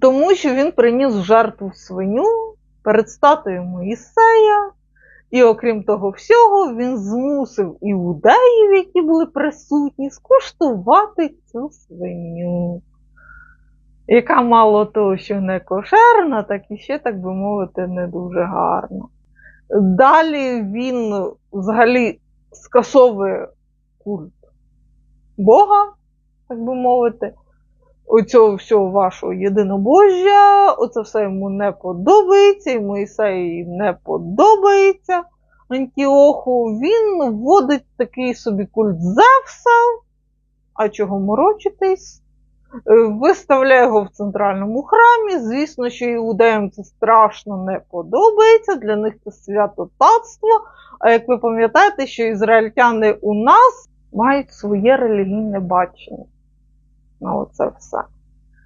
Тому що він приніс жертву свиню перед статуєю Моїсея. І окрім того всього, він змусив іудеїв, які були присутні, скуштувати цю свиню, яка мало того, що не кошерна, так і ще, так би мовити, не дуже гарна. Далі він взагалі скасовує культ Бога, так би мовити, оцього всього вашого єдинобожжя, оце все йому не подобається, і Моїсею не подобається Антіоху. Він вводить такий собі культ Зевса, а чого морочитись? Е, Виставляє його в центральному храмі. Звісно, що іудеям це страшно не подобається. Для них це святотатство. А як ви пам'ятаєте, що ізраїльтяни у нас мають своє релігійне бачення Ну, оце все.